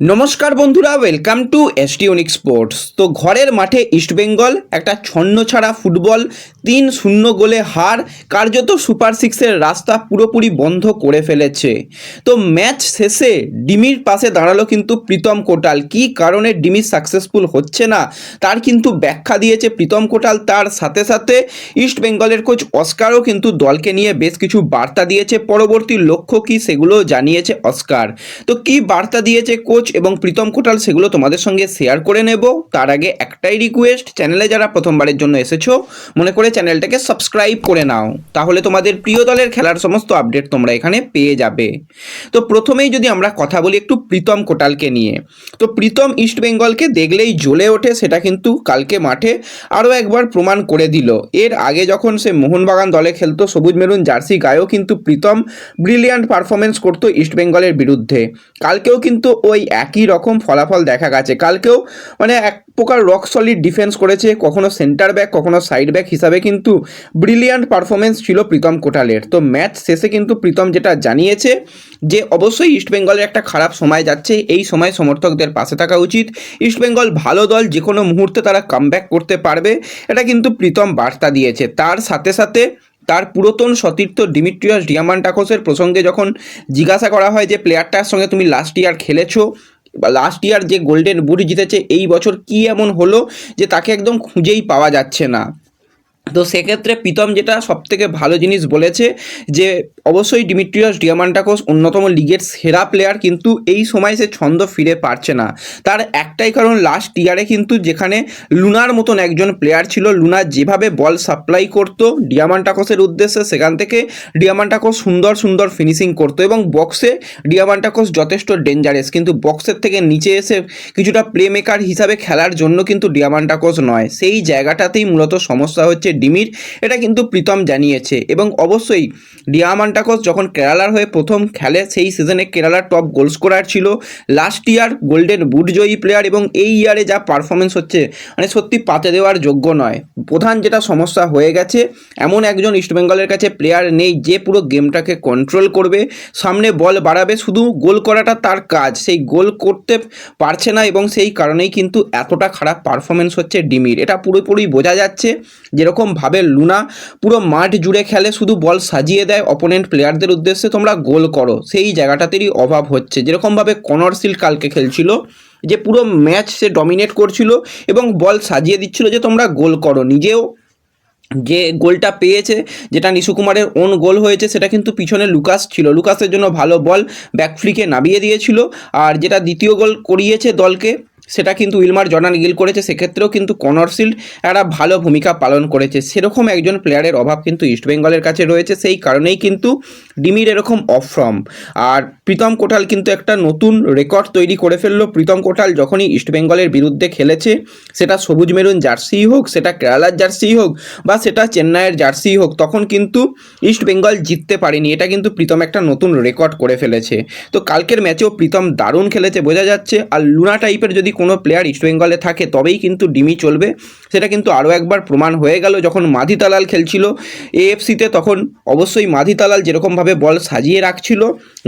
নমস্কার বন্ধুরা welcome two এসটিউনিক sports তো ঘরের মাঠে ইস্টবেঙ্গল একটা ছন্ন ছাড়া ফুটবল, তিন শূন্য গোলে হার, কার্যত সুপার সিক্সের রাস্তা পুরোপুরি বন্ধ করে ফেলেছে। তো ম্যাচ শেষে ডিমির পাশে দাঁড়াল কিন্তু প্রীতম কোটাল। কি কারণে ডিমি সাকসেসফুল হচ্ছে না, তার কিন্তু ব্যাখ্যা দিয়েছে প্রীতম কোটাল। তার সাথে সাথে ইস্টবেঙ্গলের কোচ অস্কারও কিন্তু দলকে নিয়ে বেশ কিছু বার্তা দিয়েছে। পরবর্তী লক্ষ্য কি সেগুলো জানিয়েছে অস্কার তো কি বার্তা দিয়েছে কোচ এবং প্রীতম কোটাল সেগুলো তোমাদের সঙ্গে শেয়ার করে নেব। তার আগে একটাই রিকোয়েস্ট চ্যানেলে যারা প্রথমবারের জন্য এসেছ, মনে করে চ্যানেলটাকে সাবস্ক্রাইব করে নাও। তাহলে তোমাদের প্রিয় দলের খেলার সমস্ত আপডেট তোমরা এখানে পেয়ে যাবে। তো প্রথমেই যদি আমরা কথা বলি একটু প্রীতম কোটালকে নিয়ে। তো প্রীতম ইস্ট বেঙ্গলকে দেখলেই জ্বলে ওঠে, সেটা কিন্তু কালকে মাঠে আরও একবার প্রমাণ করে দিল। এর আগে যখন সে মোহনবাগান দলে খেলতো, সবুজ মেরুন জার্সি গায়েও কিন্তু প্রীতম ব্রিলিয়ান্ট পারফরমেন্স করতো ইস্ট বেঙ্গলের বিরুদ্ধে। কালকেও কিন্তু ওই একই রকম ফলাফল দেখা গেছে। কালকেও মানে এক প্রকার রক সলিড ডিফেন্স করেছে, কখনো সেন্টার ব্যাক কখনো সাইড ব্যাক হিসাবে কিন্তু ব্রিলিয়ান্ট পারফরমেন্স ছিল প্রীতম কোটালের। তো ম্যাচ শেষে কিন্তু প্রীতম যেটা জানিয়েছে যে অবশ্যই ইস্ট বেঙ্গলের একটা খারাপ সময় যাচ্ছে, এই সময় সমর্থকদের পাশে থাকা উচিত। ইস্টবেঙ্গল ভালো দল যে কোনো মুহূর্তে তারা কামব্যাক করতে পারবে, এটা কিন্তু প্রীতম বার্তা দিয়েছে। তার সাথে সাথে তার পুরাতন সতীর্থ ডিমিট্রিয়াস ডিয়ামান্টাকোসের প্রসঙ্গে যখন জিজ্ঞাসা করা হয় যে, প্লেয়ারটার সঙ্গে তুমি লাস্ট ইয়ার খেলেছো? লাস্ট ইয়ার যে গোল্ডেন বুট জিতেছে, এই বছর কি এমন হলো যে তাকে একদম খুঁজেই পাওয়া যাচ্ছে না? তো সেক্ষেত্রে প্রীতম যেটা সবথেকে ভালো জিনিস বলেছে যে, অবশ্যই ডিমিট্রিয়াস ডিয়ামান্টাকোস অন্যতম লিগের সেরা প্লেয়ার কিন্তু এই সময় সে ছন্দ ফিরে পারছে না। তার একটাই কারণ লাস্ট ইয়ারে কিন্তু যেখানে লুনার মতন একজন প্লেয়ার ছিল, লুনা যেভাবে বল সাপ্লাই করতো ডিয়ামান্টাকোসের উদ্দেশ্যে, সেখান থেকে ডিয়ামান্টাকোস সুন্দর সুন্দর ফিনিশিং করতো এবং বক্সে ডিয়ামান্টাকোস যথেষ্ট ডেঞ্জারাস কিন্তু বক্সের থেকে নিচে এসে কিছুটা প্লে মেকার হিসাবে খেলার জন্য কিন্তু ডিয়ামান্টাকোস নয়। সেই জায়গাটাতেই মূলত সমস্যা হচ্ছে ডিমির, এটা কিন্তু প্রীতম জানিয়েছে। এবং অবশ্যই ডিয়ামান্টাকোস যখন কেরালার হয়ে প্রথম খেলে, সেই সিজনে কেরালার টপ গোল স্কোরার ছিল। লাস্ট ইয়ার গোল্ডেন বুট জয়ী প্লেয়ার এবং এই ইয়ারে যা পারফরমেন্স হচ্ছে মানে সত্যি পাতে দেওয়ার যোগ্য নয়। প্রধান যেটা সমস্যা হয়ে গেছে, এমন একজন ইস্টবেঙ্গলের কাছে প্লেয়ার নেই যে পুরো গেমটাকে কন্ট্রোল করবে। সামনে বল বাড়াবে, শুধু গোল করাটা তার কাজ। সেই গোল করতে পারছে না এবং সেই কারণেই কিন্তু এতটা খারাপ পারফরমেন্স হচ্ছে ডিমির। এটা পুরোপুরি বোঝা যাচ্ছে যেরকমভাবে লুনা পুরো মাঠ জুড়ে খেলে, শুধু বল সাজিয়ে দেয় অপোনেন্ট প্লেয়ারদের উদ্দেশ্যে তোমরা গোল করো। সেই জায়গাটাতেরই অভাব হচ্ছে। যেরকমভাবে কনরসিল কালকে খেলছিল, যে পুরো ম্যাচ সে ডমিনেট করছিল এবং বল সাজিয়ে দিচ্ছিল যে তোমরা গোল করো। নিজেও যে গোলটা পেয়েছে, যেটা নিশু কুমারের ওন গোল হয়েছে, সেটা কিন্তু পিছনে লুকাস ছিল। লুকাসের জন্য ভালো বল ব্যাকফ্লিকে নামিয়ে দিয়েছিল। আর যেটা দ্বিতীয় গোল করিয়েছে দলকে সেটা কিন্তু উইলমার জর্ডান গিল করেছে, সেক্ষেত্রেও কিন্তু কনরসিল্ড একটা ভালো ভূমিকা পালন করেছে। সেরকম একজন প্লেয়ারের অভাব কিন্তু ইস্টবেঙ্গলের কাছে রয়েছে, সেই কারণেই কিন্তু ডিমির এরকম অফ ফর্ম আর প্রীতম কোটাল কিন্তু একটা নতুন রেকর্ড তৈরি করে ফেলল। প্রীতম কোটাল যখনই ইস্টবেঙ্গলের বিরুদ্ধে খেলেছে, সেটা সবুজ মেরুন জার্সি হোক, সেটা কেরালার জার্সি হোক, বা সেটা চেন্নাইয়ের জার্সি হোক, তখন কিন্তু ইস্ট বেঙ্গল জিততে পারেনি। এটা কিন্তু প্রীতম একটা নতুন রেকর্ড করে ফেলেছে। তো কালকের ম্যাচেও প্রীতম দারুণ খেলেছে, বোঝা যাচ্ছে। আর লুনা টাইপের যদি কোনো প্লেয়ার ইস্টবেঙ্গলে থাকে, তবেই কিন্তু ডিমি চলবে। সেটা কিন্তু আরও একবার প্রমাণ হয়ে গেল যখন মাধি তালাল খেলছিল। এএফসিতে তখন অবশ্যই মাধি তালাল যেরকমভাবে বল সাজিয়ে রাখছিল,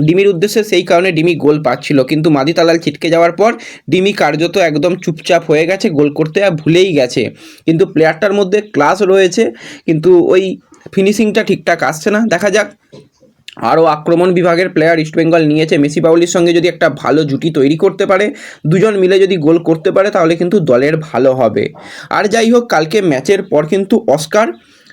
ডিমির উদ্দেশ্যে সেই কারণে ডিমি গোল পাচ্ছিল। কিন্তু মাধি তালাল ছিটকে যাওয়ার পর ডিমি কার্যত একদম চুপচাপ হয়ে গেছে, গোল করতে ভুলেই গেছে। কিন্তু প্লেয়ারটার মধ্যে ক্লাস রয়েছে, কিন্তু ওই ফিনিশিংটা ঠিকঠাক আসছে না। দেখা যাক আরও আক্রমণ বিভাগের প্লেয়ার ইস্টবেঙ্গল নিয়েছে। মেসি পাউলির সঙ্গে যদি একটা ভালো জুটি তৈরি করতে পারে, দুজন মিলে যদি গোল করতে পারে, তাহলে কিন্তু দলের ভালো হবে। আর যাই হোক, কালকে ম্যাচের পর কিন্তু অস্কার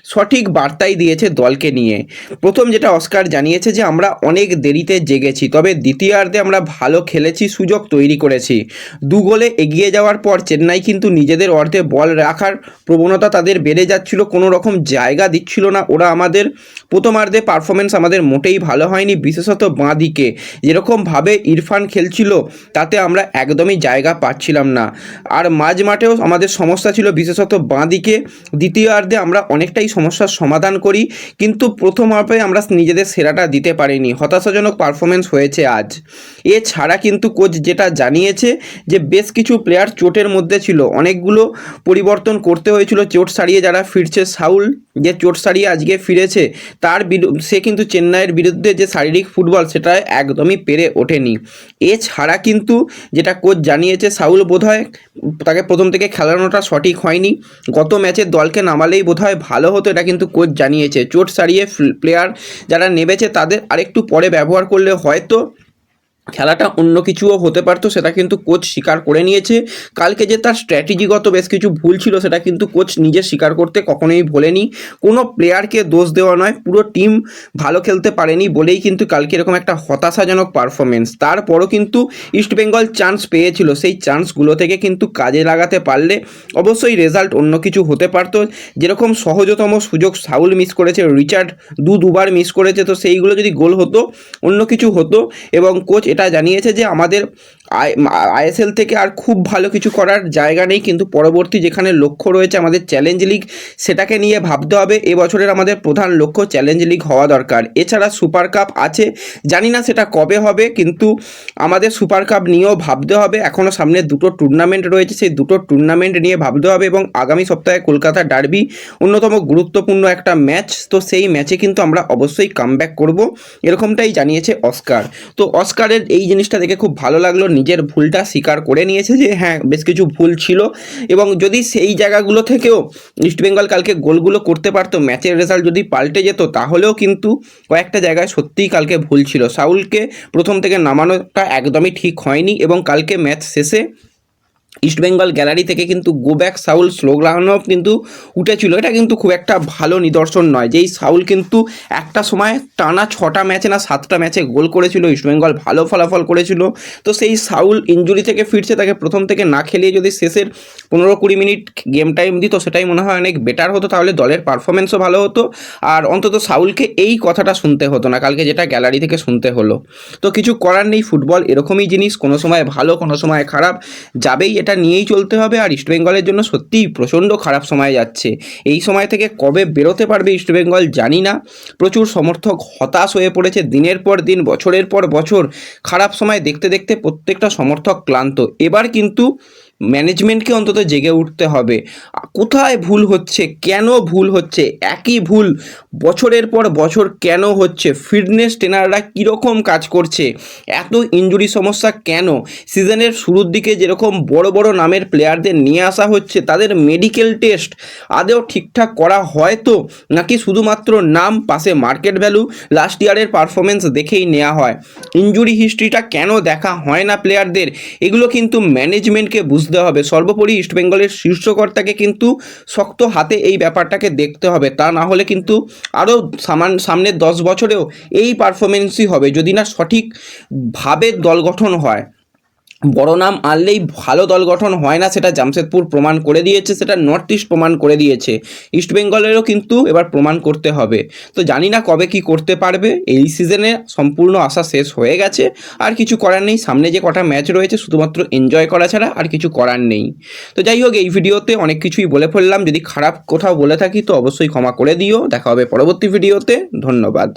সঠিক বার্তাই দিয়েছে দলকে নিয়ে। প্রথম যেটা অস্কার জানিয়েছে যে, আমরা অনেক দেরিতে জেগেছি, তবে দ্বিতীয়ার্ধে আমরা ভালো খেলেছি, সুযোগ তৈরি করেছি। দু গোলে এগিয়ে যাওয়ার পর চেন্নাই কিন্তু নিজেদের অর্ধে বল রাখার প্রবণতা তাদের বেড়ে যাচ্ছিল কোনো রকম জায়গা দিচ্ছিল না। ওরা আমাদের প্রথমার্ধে পারফরমেন্স আমাদের মোটেই ভালো হয়নি, বিশেষত বাঁ দিকে যেরকমভাবে ইরফান খেলছিল, তাতে আমরা একদমই জায়গা পাচ্ছিলাম না। আর মাঝ মাঠেও আমাদের সমস্যা ছিল বিশেষত বাঁ দিকে দ্বিতীয়ার্ধে আমরা অনেকটাই সমস্যার সমাধান করি, কিন্তু প্রথম হাফে আমরা নিজেদের সেরাটা দিতে পারিনি। হতাশাজনক পারফরমেন্স হয়েছে আজ। এছাড়া কিন্তু কোচ যেটা জানিয়েছে যে, বেশ কিছু প্লেয়ার চোটের মধ্যে ছিল। অনেকগুলো পরিবর্তন করতে হয়েছিল। চোট সারিয়ে যারা ফিরছে, সাউল যে চোট সারিয়ে আজকে ফিরেছে তার সে কিন্তু চেন্নাইয়ের বিরুদ্ধে যে শারীরিক ফুটবল সেটা একদমই পেরে ওঠেনি। এছাড়া কিন্তু যেটা কোচ জানিয়েছে সাউল, বোধহয় তাকে প্রথম থেকে খেলানোটা সঠিক হয়নি। গত ম্যাচে দলকে নামালেই বোধহয় ভালো হতো এটা কিন্তু কোচ জানিয়েছে। চোট সারিয়ে প্লেয়ার যারা নেবেছে তাদের আরেকটু পরে ব্যবহার করলে হয়তো খেলাটা অন্য কিছুও হতে পারতো, সেটা কিন্তু কোচ স্বীকার করে নিয়েছে। কালকে যে তার স্ট্র্যাটেজিগত বেশ কিছু ভুল ছিল, সেটা কিন্তু কোচ নিজে স্বীকার করতে কখনোই ভোলেনি। কোনো প্লেয়ারকে দোষ দেওয়া নয়, পুরো টিম ভালো খেলতে পারেনি বলেই কিন্তু কালকে এরকম একটা হতাশাজনক পারফরমেন্স তারপরও কিন্তু ইস্টবেঙ্গল চান্স পেয়েছিল, সেই চান্সগুলো থেকে কিন্তু কাজে লাগাতে পারলে অবশ্যই রেজাল্ট অন্য কিছু হতে পারতো। যেরকম সহজতম সুযোগ সাউল মিস করেছে, রিচার্ড দু দুবার মিস করেছে, তো সেইগুলো যদি গোল হতো, অন্য কিছু হতো এবং কোচ এটা জানিয়েছে যে আমাদের আইএসএল থেকে আর খুব ভালো কিছু করার জায়গা নেই, কিন্তু পরবর্তী যেখানে লক্ষ্য রয়েছে আমাদের চ্যালেঞ্জ লিগ, সেটাকে নিয়ে ভাবতে হবে। এবছরের আমাদের প্রধান লক্ষ্য চ্যালেঞ্জ লিগ হওয়া দরকার। এছাড়া সুপার কাপ আছে, জানি না সেটা কবে হবে, কিন্তু আমাদের সুপার কাপ নিয়েও ভাবতে হবে। এখনও সামনে দুটো টুর্নামেন্ট রয়েছে, সেই দুটো টুর্নামেন্ট নিয়ে ভাবতে হবে এবং আগামী সপ্তাহে কলকাতা ডার্বি অন্যতম গুরুত্বপূর্ণ একটা ম্যাচ তো সেই ম্যাচে কিন্তু আমরা অবশ্যই কামব্যাক করব, এরকমটাই জানিয়েছে অস্কার। তো অস্কারের এই জিনিসটা দেখে খুব ভালো লাগল নিজের ভুলটা স্বীকার করে নিয়েছে যে হ্যাঁ বেশ কিছু ভুল ছিল। এবং যদি সেই জায়গাগুলো থেকেও ইস্টবেঙ্গল কালকে গোলগুলো করতে পারতো, ম্যাচের রেজাল্ট যদি পাল্টে যেত, তাহলেও কিন্তু কয়েকটা জায়গায় সত্যিই কালকে ভুল ছিল। সাউলকে প্রথম থেকে নামানোটা একদমই ঠিক হয়নি এবং কালকে ম্যাচ শেষে ইস্টবেঙ্গল গ্যালারি থেকে কিন্তু গো ব্যাক সাউল স্লোগানও কিন্তু উঠেছিল। এটা কিন্তু খুব একটা ভালো নিদর্শন নয় যেই সাউল কিন্তু একটা সময় টানা ছটা ম্যাচে না সাতটা ম্যাচে গোল করেছিল ইস্টবেঙ্গল ভালো ফলাফল করেছিল। তো সেই সাউল ইঞ্জুরি থেকে ফিরছে, তাকে প্রথম থেকে না খেলিয়ে যদি শেষের পনেরো কুড়ি মিনিট গেম টাইম দিত, সেটাই মনে হয় অনেক বেটার হতো, তাহলে দলের পারফরমেন্সও ভালো হতো। আর অন্তত সাউলকে এই কথাটা শুনতে হতো না, কালকে যেটা গ্যালারি থেকে শুনতে হলো। তো কিছু করার নেই, ফুটবল এরকমই জিনিস, কোনো সময় ভালো, কোনো সময় খারাপ, যাবেই এটা নিয়েই চলতে হবে আর ইস্টবেঙ্গলের জন্য সত্যিই প্রচণ্ড খারাপ সময় যাচ্ছে। এই সময় থেকে কবে বেরোতে পারবে ইস্টবেঙ্গল জানি না। প্রচুর সমর্থক হতাশ হয়ে পড়েছে দিনের পর দিন, বছরের পর বছর। খারাপ সময় দেখতে দেখতে প্রত্যেকটা সমর্থক ক্লান্ত। এবার কিন্তু ম্যানেজমেন্টকে অন্তত জেগে উঠতে হবে। কোথায় ভুল হচ্ছে? কেন ভুল হচ্ছে? একই ভুল বছরের পর বছর কেন হচ্ছে? ফিটনেস ট্রেনাররা কীরকম কাজ করছে? এত ইঞ্জুরি সমস্যা কেন? সিজনের শুরুর দিকে যেরকম বড় বড় নামের প্লেয়ারদের নিয়ে আসা হচ্ছে, তাদের মেডিকেল টেস্ট আদেও ঠিকঠাক করা হয় তো? নাকি শুধুমাত্র নাম, পাশে মার্কেট ভ্যালু লাস্ট ইয়ারের পারফরমেন্স দেখেই নেওয়া হয়? ইঞ্জুরি হিস্ট্রিটা কেন দেখা হয় না প্লেয়ারদের এগুলো কিন্তু ম্যানেজমেন্টকে বুঝতে হবে। সর্বোপরি ইস্টবেঙ্গলের শীর্ষকর্তাকে কিন্তু শক্ত হাতে এই ব্যাপারটাকে দেখতে হবে। তা না হলে কিন্তু আরও সামান সামনের দশ বছরেও এই পারফরমেন্সই হবে। যদি না সঠিকভাবে দল গঠন হয় বড় নাম আনলেই ভালো দল গঠন হয় না, সেটা জামশেদপুর প্রমাণ করে দিয়েছে, সেটা নর্থ ইস্ট প্রমাণ করে দিয়েছে। ইস্ট বেঙ্গলেরও কিন্তু এবার প্রমাণ করতে হবে। তো জানি না কবে কি করতে পারবে, এই সিজনে সম্পূর্ণ আশা শেষ হয়ে গেছে, আর কিছু করার নেই। সামনে যে কটা ম্যাচ রয়েছে, শুধুমাত্র এনজয় করা ছাড়া আর কিছু করার নেই। তো যাই হোক, এই ভিডিওতে অনেক কিছুই বলে ফেললাম। যদি খারাপ কোথাও বলে থাকি, তো অবশ্যই ক্ষমা করে দিও। দেখা হবে পরবর্তী ভিডিওতে। ধন্যবাদ।